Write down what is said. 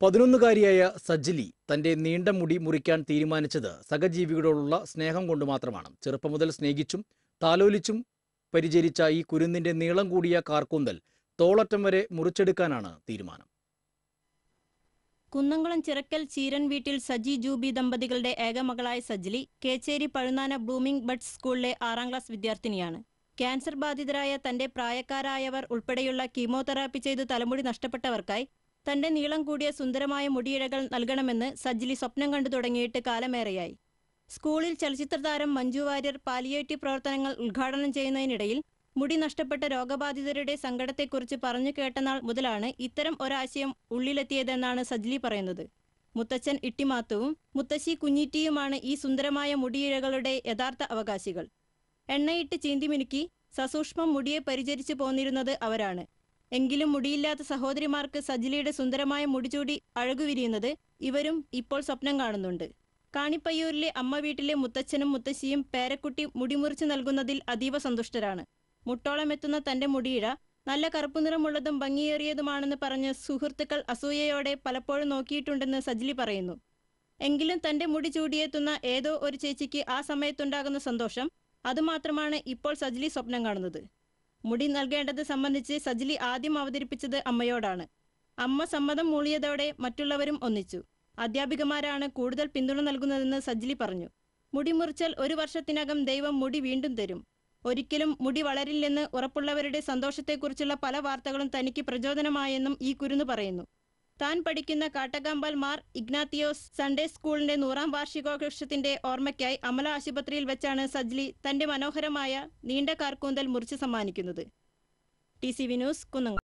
പതിനൊന്നുകാരിയായ സജ്ജലി തന്റെ നീണ്ട മുടി മുറിക്കാൻ തീരുമാനിച്ചത് സഹജീവികളോടുള്ള സ്നേഹം കൊണ്ട് മാത്രമാണ്. ചെറുപ്പം മുതൽ സ്നേഹിച്ചും താലോലിച്ചും പരിചരിച്ച ഈ കുരുന്നിന്റെ നീളം കൂടിയ കാർക്കൂന്തൽ തോളറ്റം വരെ മുറിച്ചെടുക്കാനാണ് തീരുമാനം. കുന്നംകുളം ചിറക്കൽ ചീരൻ വീട്ടിൽ സജി ജൂബി ദമ്പതികളുടെ ഏകമകളായ സജ്ജലി കേച്ചേരി പഴുനാന ബ്ലൂമിംഗ് ബഡ്സ് സ്കൂളിലെ ആറാം ക്ലാസ് വിദ്യാർത്ഥിനിയാണ്. ക്യാൻസർ ബാധിതരായ തന്റെ പ്രായക്കാരായവർ ഉൾപ്പെടെയുള്ള കീമോതെറാപ്പി ചെയ്ത് തലമുടി നഷ്ടപ്പെട്ടവർക്കായി തന്റെ നീളം കൂടിയ സുന്ദരമായ മുടിയിഴകൾ നൽകണമെന്ന് സജ്ജലി സ്വപ്നം കണ്ടു തുടങ്ങിയിട്ട് കാലമേറെയായി. സ്കൂളിൽ ചലച്ചിത്ര താരം മഞ്ജു വാര്യർ പാലിയേറ്റീവ് പ്രവർത്തനങ്ങൾ ഉദ്ഘാടനം ചെയ്യുന്നതിനിടയിൽ മുടി നഷ്ടപ്പെട്ട രോഗബാധിതരുടെ സങ്കടത്തെക്കുറിച്ച് പറഞ്ഞു കേട്ടനാൾ മുതലാണ് ഇത്തരം ഒരാശയം ഉള്ളിലെത്തിയതെന്നാണ് സജ്ലി പറയുന്നത്. മുത്തച്ഛൻ ഇട്ടിമാത്തുവും മുത്തശ്ശി കുഞ്ഞിറ്റിയുമാണ് ഈ സുന്ദരമായ മുടിയിഴകളുടെ യഥാർത്ഥ അവകാശികൾ. എണ്ണയിട്ട് ചീന്തിമിനുക്കി സസൂക്ഷ്മം മുടിയെ പരിചരിച്ചു പോന്നിരുന്നത് അവരാണ്. എങ്കിലും മുടിയില്ലാത്ത സഹോദരിമാർക്ക് സജിലയുടെ സുന്ദരമായ മുടിചൂടി അഴകുവിരിയുന്നത് ഇവരും ഇപ്പോൾ സ്വപ്നം കാണുന്നുണ്ട്. കാണിപ്പയ്യൂരിലെ അമ്മ വീട്ടിലെ മുത്തച്ഛനും മുത്തശ്ശിയും പേരക്കുട്ടി മുടിമുറിച്ച് നൽകുന്നതിൽ അതീവ സന്തുഷ്ടരാണ്. മുട്ടോളം എത്തുന്ന തന്റെ മുടിയിഴ നല്ല കറുപ്പു നിറമുള്ളതും ഭംഗിയേറിയതുമാണെന്ന് പറഞ്ഞ് സുഹൃത്തുക്കൾ അസൂയയോടെ പലപ്പോഴും നോക്കിയിട്ടുണ്ടെന്ന് സജിലി പറയുന്നു. എങ്കിലും തന്റെ മുടി ചൂടിയെത്തുന്ന ഏതോ ഒരു ചേച്ചിക്ക് ആ സമയത്തുണ്ടാകുന്ന സന്തോഷം അതുമാത്രമാണ് ഇപ്പോൾ സജിലി സ്വപ്നം കാണുന്നത്. മുടി നൽകേണ്ടത് സംബന്ധിച്ച് സജിലി ആദ്യം അവതരിപ്പിച്ചത് അമ്മയോടാണ്. അമ്മ സമ്മതം മൂളിയതോടെ മറ്റുള്ളവരും ഒന്നിച്ചു. അധ്യാപികമാരാണ് കൂടുതൽ പിന്തുണ നൽകുന്നതെന്ന് സജിലി പറഞ്ഞു. മുടി മുറിച്ചാൽ ഒരു വർഷത്തിനകം ദൈവം മുടി വീണ്ടും തരും. ഒരിക്കലും മുടി വളരില്ലെന്ന് ഉറപ്പുള്ളവരുടെ സന്തോഷത്തെക്കുറിച്ചുള്ള പല വാർത്തകളും തനിക്ക് പ്രചോദനമായെന്നും ഈ കുരുന്ന് പറയുന്നു. താൻ പഠിക്കുന്ന കാട്ടകമ്പൽമാർ ഇഗ്നാത്തിയോസ് സൺഡേ സ്കൂളിന്റെ നൂറാം വാർഷികാഘോഷത്തിന്റെ ഓർമ്മയ്ക്കായി അമല ആശുപത്രിയിൽ വെച്ചാണ് സജ്ലി തന്റെ മനോഹരമായ നീണ്ട കാർക്കൂന്തൽ മുറിച്ച് സമ്മാനിക്കുന്നത്. T C വിനൂസ് Kunnamkulam